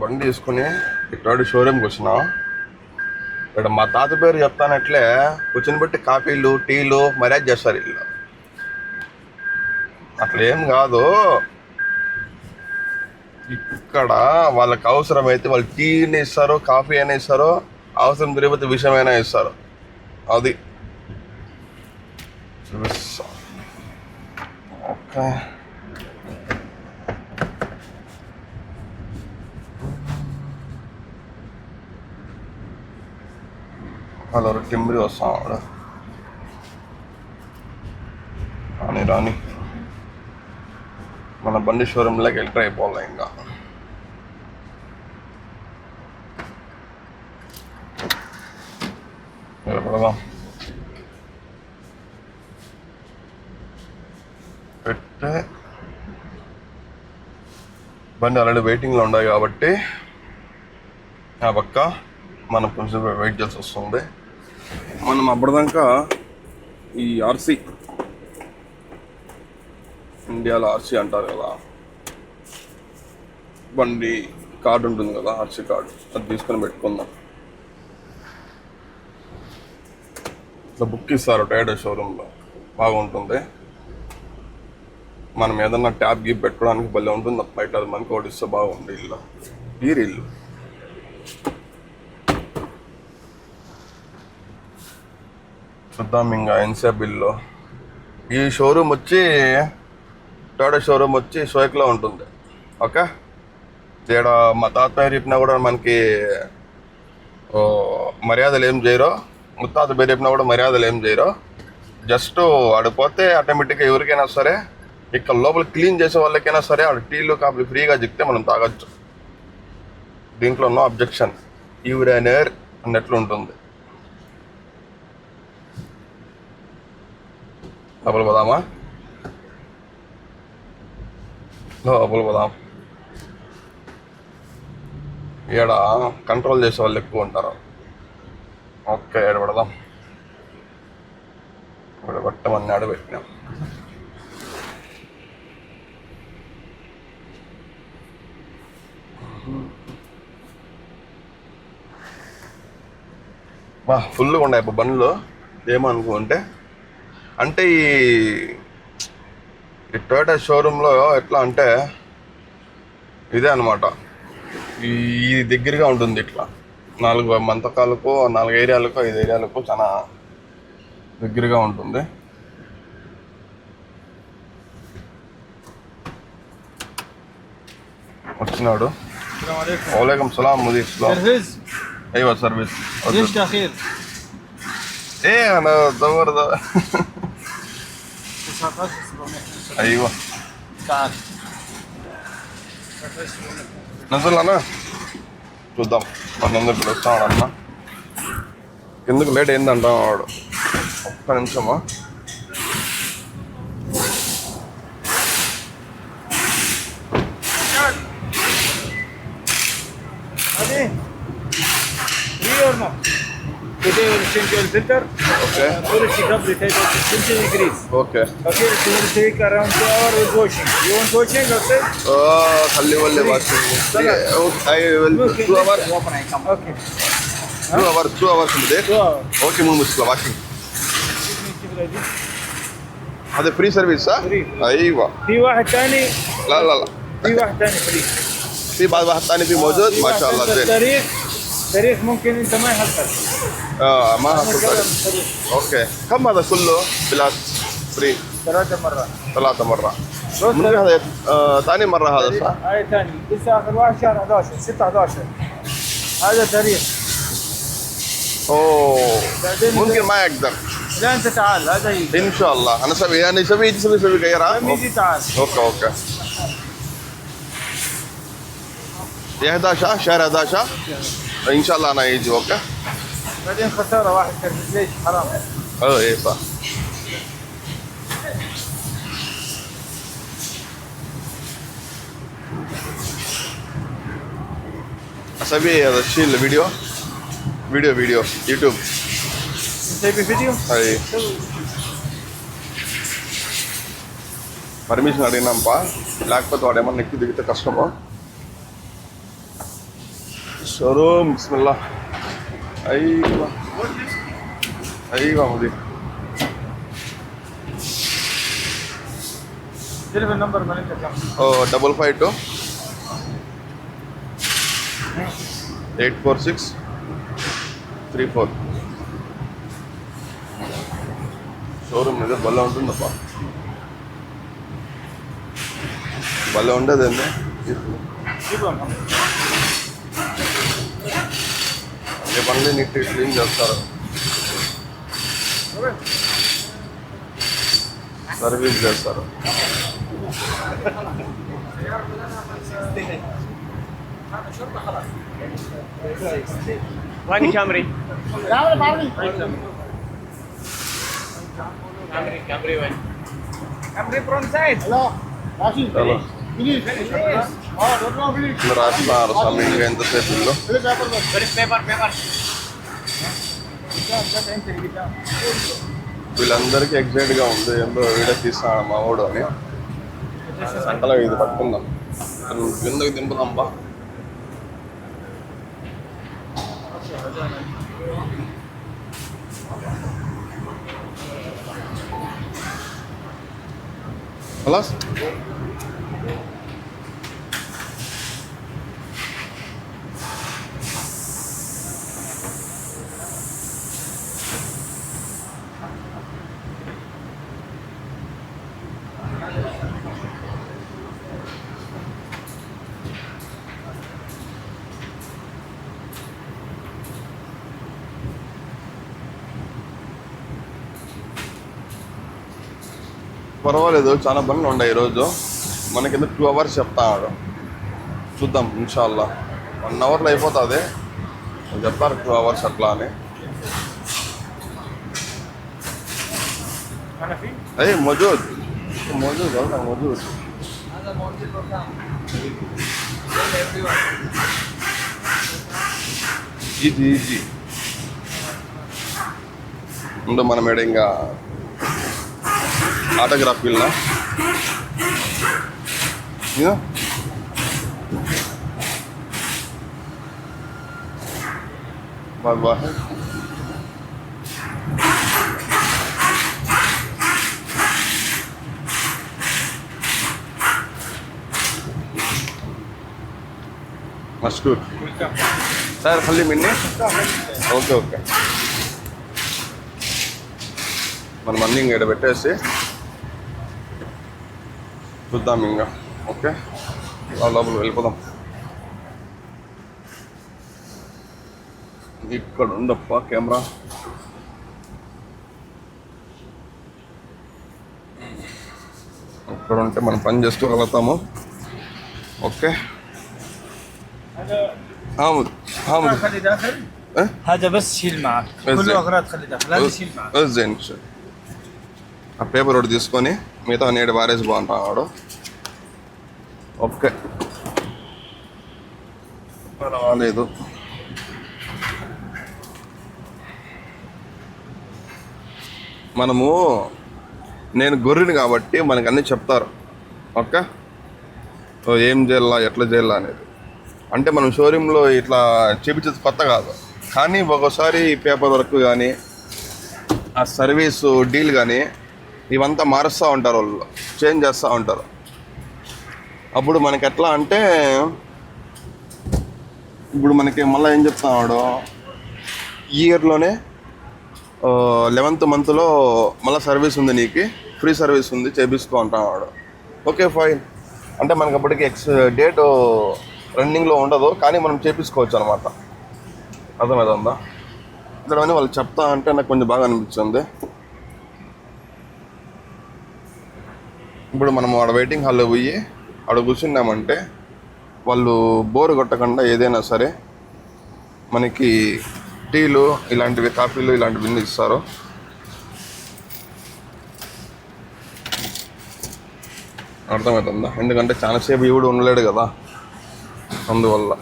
బండి తీసుకుని ఇట్లాంటి షోరూమ్కి వచ్చిన. ఇక్కడ మా తాత పేరు చెప్తానట్లే కూర్చొని బట్టి కాఫీలు టీలు మర్యాద చేస్తారు వీళ్ళు. అట్లా ఏం కాదు. ఇక్కడ వాళ్ళకి అవసరమైతే వాళ్ళు టీ అయినా ఇస్తారు కాఫీ అయినా ఇస్తారు అవసరం తిరిగిపోతే విషయమైనా ఇస్తారు. అది. ఓకే. ఓకే హలో టింబ్రి వస్తాం ఆవిడ రాని రాని. మన బండి షోరూంలోకి ఎంటర్ అయిపోవాలి ఇంకా. నిలబడదాం. పెట్టే. బండి ఆల్రెడీ వెయిటింగ్లో ఉన్నాయి కాబట్టి ఆ పక్క మనం కొంచెం వెయిట్ చేసి వస్తుంది. మనం అప్పటిదాకా ఈ ఆర్సీ ఇండియాలో ఆర్సీ అంటారు కదా. బండి కార్డు ఉంటుంది కదా ఆర్సీ కార్డు. అది తీసుకొని పెట్టుకుందాం. ఇట్లా బుక్ ఇస్తారు టైడర్ షోరూంలో. బాగుంటుంది. మనం ఏదన్నా ట్యాబ్ గీప్ పెట్టుకోవడానికి భలే ఉంటుంది బయట అది మనకి ఒకటి ఇస్తే బాగుంది ఇల్లు. ఈ ఇల్లు. చూద్దాం ఇంకా ఎన్సీఆర్ బిల్లో ఈ షోరూమ్ వచ్చి టాటా షోరూమ్ వచ్చి సోయక్లో ఉంటుంది. ఓకే? ఇక్కడ మా తాత చెప్పినా కూడా మనకి ఓ, మర్యాదలు ఏం చేయరో. ముత్తాత పేరు చెప్పినా కూడా మర్యాదలు ఏం చేయరో. జస్ట్ ఆడిపోతే ఆటోమేటిక్గా ఎవరికైనా సరే ఇక్కడ లోపల క్లీన్ చేసే వాళ్ళకైనా సరే ఆడ టీలు కాఫీ ఫ్రీగా చెప్తే మనం తాగొచ్చు. దీంట్లో నో అబ్జెక్షన్. యూరేనర్ అన్నట్లు ఉంటుంది. లోపల పోదామా లోపల పోదాం ఇక్కడ కంట్రోల్ చేసే వాళ్ళు ఎక్కువ ఉంటారు. ఓకే ఇక్కడ పెడదాం. ఇక్కడ పెట్టమని ఆడ పెట్టినాం. బా ఫుల్గా ఉన్నాయి బండ్లు. ఏమనుకుంటే అంటే ఈ ఈ టొయోటా షోరూంలో ఎట్లా అంటే ఇదే అనమాట ఈ దగ్గరగా ఉంటుంది ఇట్లా. నాలుగు మంతకాలకు నాలుగు ఏరియాలకు ఐదు ఏరియాలకు చాలా దగ్గరగా ఉంటుంది. వచ్చినాడు. వలైకం సలాం ముదీర్ అయ్యో సర్వీస్ ఏ జబర్దస్త్. Eyvah. Nasıl lan? చూద్దాం పన్నెండు పిలుస్తాడు అన్న ఎందుకు లేట్ అయిందంట వాడు ఒక్క నిమిషమా అది Today we change your filter. Okay. Purity drop the type of 20 degrees. Okay. Okay, it will take around 2 hours with washing. You want washing outside? Oh, khalli walle washing. Yeah, okay, I will. Okay, 2 hours. Open, I come. Okay. 2 hours, 2 hours in the day. 2 hours. Okay, mum, it's washing. هذا فري سيرفيس صح؟ فري ايوه في واحد ثاني لا لا لا في واحد ثاني فري في بعد واحد ثاني في موجود ما شاء الله زين التاريخ التاريخ ممكن انت ما يحصل آه ما. تاريخ. أوكي. كم هذا كله بلاس فري؟ ثلاثة مرات. ثلاثة مرة بص ممكن هذا آه ثاني مرة هذا صح؟ هاي ثاني. لسه آخر واحد شهر 11 6 11 هذا تاريخ. أوه. ممكن ما يقدر. لا أنت تعال هذا يجي. إن شاء الله. أنا سوي يعني يسوي يجي يسوي يسوي غيرها يجي تعال. أوكي أوكي. يا 11 شهر 11 إن شاء الله أنا يجي أوكي. بعدين خساره واحد كرفس ليش حرام اه ايه صح اسوي هذا الشيء الفيديو فيديو فيديو يوتيوب تبي فيديو؟ اي سوي permission అడిగినాంపా లేకపోతే వాడు ఏమన్నా ఎక్కి దిగితే కష్టము showroom Bismillah అయ్యా అయ్యా ముది తెలివి నంబర్ మనకి చెప్తాం O double five two eight four six three four showroom మీద భలే ఉంటుందప్పా భలే ఉండదు రేపన్నీ నీట్గా క్లీన్ చేస్తారు సర్వీస్ చేస్తారు Wani Camry. Camry, Camry. Camry, Camry one. Camry from side. Hello. Hello. Finish. Finish. Finish. రాస్తున్నారు సమ్మింగ్ ఎంతసేపు వీళ్ళందరికీ ఎగ్జైట్గా ఉంది. ఎందులో వీడియో తీస్తున్నాడు మా వాడు అని. సంటలో ఇది పట్టుకుందాం. కిందకి దింపుదాం బా? Hello? పర్వాలేదు చాలా పనులు ఉన్నాయి ఈరోజు. మనకింద టూ అవర్స్ చెప్తాడు. చూద్దాం ఇన్షాల్లా. వన్ అవర్లో అయిపోతుంది. చెప్తారు టూ అవర్స్ అట్లా అని. అయ్యి మజూద్. మజూద్ అవునా మజూద్? Easy easy. ఉండు మనం ఇంకా ఆటోగ్రాఫ్ వెళ్ళినా ఇదో బాగా బాగా మస్కూర్ సార్ ఖల్లీ మిన్ని ఓకే ఓకే మనం అన్నీ ఇంక ఇక్కడ పెట్టేసి చూద్దాం ఇంకా ఓకే ఆ లోపల వెళ్ళిపోదాం ఇక్కడ ఉండప్ప కెమెరా ఇక్కడ ఉంటే మనం పని చేసుకోగలుగుతాము ఓకే هذا حامد حامد خلي داخل ايه هذا بس شيل معك بس كله زين. اغراض خلي داخل هذا شيل معك జైన్ ఆ పేపర్ ఒకటి తీసుకొని మిగతా నేడు బారేసి బాగుంటాడు. ఓకే. రాలేదు మనము నేను గొర్రెని కాబట్టి మనకు అన్నీ చెప్తారు. ఓకే? సో ఏం చేయాలా ఎట్లా చేయాలా అనేది. అంటే మనం షోరూంలో ఇట్లా చూపించేది కొత్త కాదు. కానీ ఒక్కోసారి పేపర్ వర్క్ కానీ ఆ సర్వీసు డీల్ కానీ ఇవంతా మారుస్తూ ఉంటారు వాళ్ళు. చేంజ్ చేస్తూ ఉంటారు. అప్పుడు మనకి ఎట్లా అంటే ఇప్పుడు మనకి మళ్ళీ ఏం చెప్తున్నాడు ఇయర్లోనే లెవెంత్ మంత్లో మళ్ళీ సర్వీస్ ఉంది నీకు. ఫ్రీ సర్వీస్ ఉంది చేపిస్తూ అంటున్నాడు ఓకే ఫైన్ అంటే మనకి అప్పటికి ఎక్స్ డేట్ రన్నింగ్లో ఉండదు కానీ మనం చేపించుకోవచ్చు అనమాట అర్థమవుతుందా? ఇక్కడ అని వాళ్ళు చెప్తా అంటే నాకు కొంచెం బాగా అనిపించింది. ఇప్పుడు మనం ఆడ వెయిటింగ్ హాల్లో పోయి ఆడ కూర్చున్నామంటే వాళ్ళు బోరు కొట్టకుండా ఏదైనా సరే మనకి టీలు ఇలాంటివి కాఫీలు ఇలాంటివి ఇస్తారు. అర్థమవుతుందా? ఎందుకంటే చాలాసేపు ఇవిడు ఉండలేడు కదా. అందువల్ల.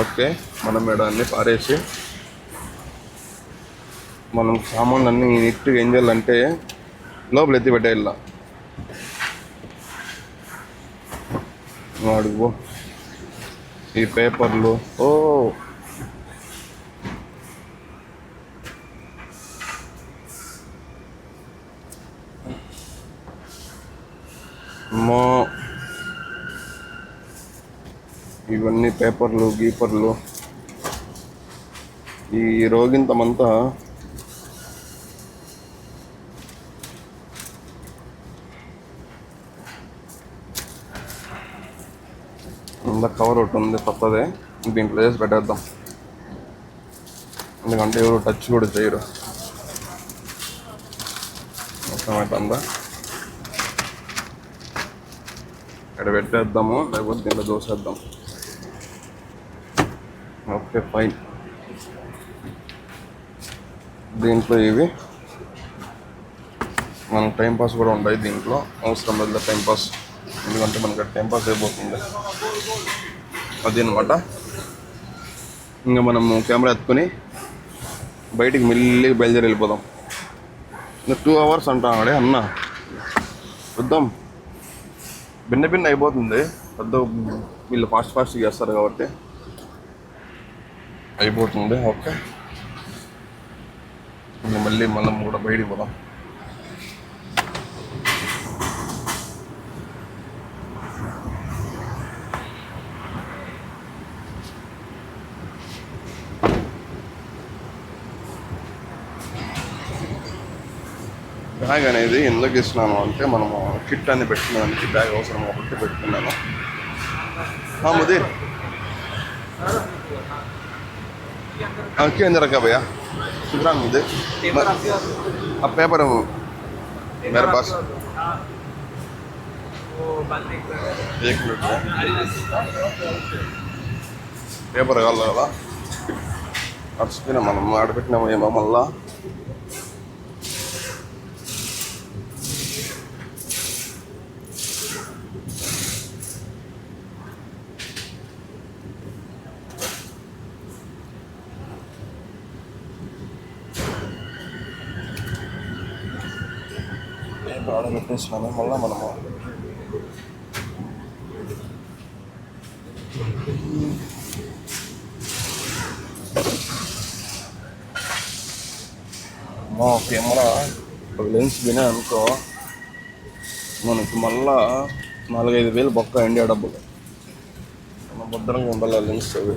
ఓకే మనం మేడాన్ని పారేసి మనం సామాన్లన్నీ నీట్గా ఏం చేయాలంటే లోపల ఎత్తి పెట్టేయాల వాడు ఈ పేపర్లు ఓ. అమ్మో. ఇవన్నీ పేపర్లు గీపర్లు. ఈ రోగింతమంతా కింద కవర్ ఒకటి ఉంది కొత్తదే. దీంట్లో చేసి పెట్టేద్దాం. ఎందుకంటే ఎవరు టచ్ కూడా చేయరు. అర్థమవుతుందా ఇక్కడ పెట్టేద్దాము లేకపోతే దీంట్లో దోసేద్దాం ఓకే ఫైన్. దీంట్లో ఇవి. మనకు టైంపాస్ కూడా ఉండవు దీంట్లో. అవసరం లేదు టైంపాస్ ఎందుకంటే మనకి టైం పాస్ అయిపోతుంది. అది అనమాట ఇంకా మనము కెమెరా ఎత్తుకొని బయటికి మెల్లి బయలుదేరి వెళ్ళిపోదాం. ఇంకా టూ అవర్స్ అంటాడే అన్న. చూద్దాం భిన్న భిన్న అయిపోతుంది. పెద్ద వీళ్ళు ఫాస్ట్ ఫాస్ట్ చేస్తారు కాబట్టి. అయిపోతుంది. ఓకే. ఇంకా మళ్ళీ మనం కూడా బయటికి పోదాం. బ్యాగ్ అనేది ఎందుకు ఇస్తున్నాను అంటే మనము కిట్ అని పెట్టుకున్నానికి బ్యాగ్ అవసరం ఒకటి పెట్టుకున్నాను हाँ मुझे हाँ क्या अंदर रखा भैया शुक्रान मुझे पेपर आपके पास अब पेपर है वो मेरे पास वो बंद एक एक मिनट పేపర్ కావాలి కదా మర్చిపోయినా మనం ఆడపెట్టినాము ఏమో మళ్ళా పేపర్ వల్ల మనము మా కెమెరా ఒక లెన్స్ వినా అనుకో మనకి మళ్ళా నాలుగైదు వేలు బొక్క ఇండియా డబ్బులు. మనం భద్రంగా ఉండాలి ఆ లెన్స్ అవి.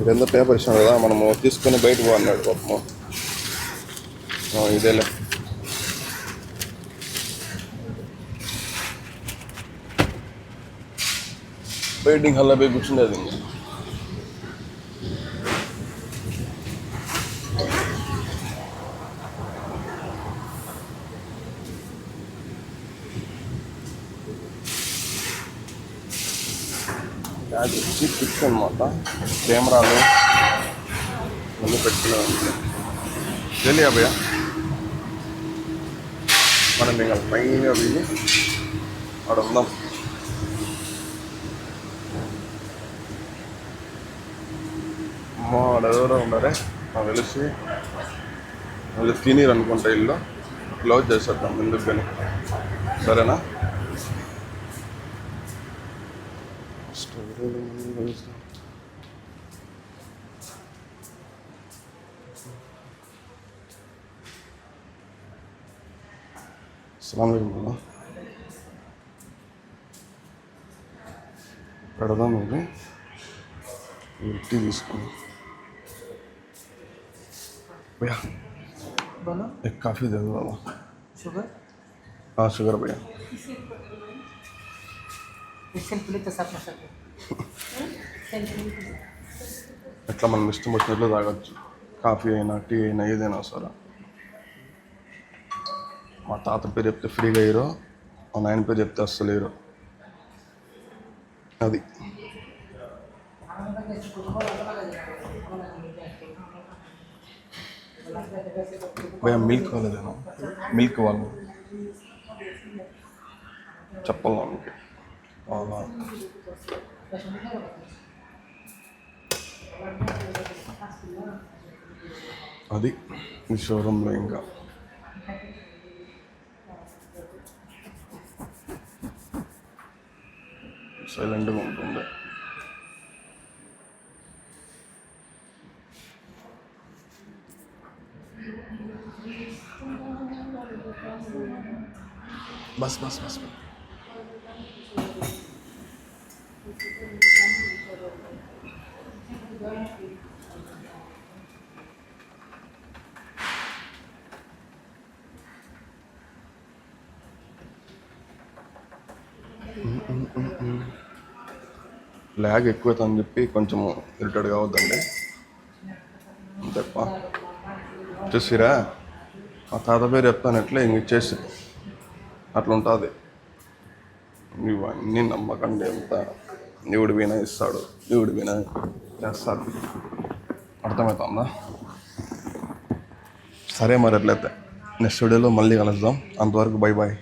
ఇదంతా పేపర్ ఇచ్చాం కదా మనము తీసుకొని బయటకు పోన్నాడు పాపము. ఇదేలే. ఇదేలే వెయిటింగ్ హాల్లో పోయి కూర్చుండేది ఇంకా బ్యాగ్ వచ్చి పిక్ అనమాట కెమెరాలు అన్నీ పెట్టుకున్నాను తెలియ భయ్య మనం ఇంకా పైన వెళ్ళి అక్కడ ఉందాం అమ్మ ఆడ ఎవరో ఉన్నారే నాకు తెలిసి అది తినీరు అనుకుంటా ఇల్లు. క్లోజ్ చేసేద్దాం ఎందుకు కానీ సరేనా? అస్సలం అయిkum పెడదాం ఇది టీ తీసుకుని भैया बोलो एक काफ़ी दे दो बाबा शुगर हाँ शुगर भैया सेल्फ तो सब सकते ఎట్లా మనం ఇష్టం వచ్చినట్లు తాగొచ్చు కాఫీ అయినా టీ అయినా ఏదైనా సరే మా తాత పేరు చెప్తే ఫ్రీగా ఇరు మా నాయన పేరు చెప్తే అస్సలు ఇరు అది భయ్యా మిల్క్ వాళ్ళదేనా? మిల్క్ వాళ్ళు. చెప్పాలి మనకి అవునా? అది ఈ షోరూంలో ఇంకా. సైలెంట్గా ఉంటుంది. బస్ బస్ బస్. ల్యాగ్ ఎక్కువైతుందని చెప్పి కొంచెం ఇరిటెడ్ కావద్దండి. అంతేప్ప. చూసిరా? మా తాత పేరు చెప్తాను ఎట్లా ఇంక ఇచ్చేసి. అట్లా ఉంటుంది ఇవన్నీ నమ్మకండి ఎంత దేవుడు వినా ఇస్తాడు దేవుడు వినా చేస్తాడు. అర్థమవుతుందా సరే మరి ఎట్లయితే నెక్స్ట్ వీడియోలో మళ్ళీ కలుద్దాం. అంతవరకు బై బాయ్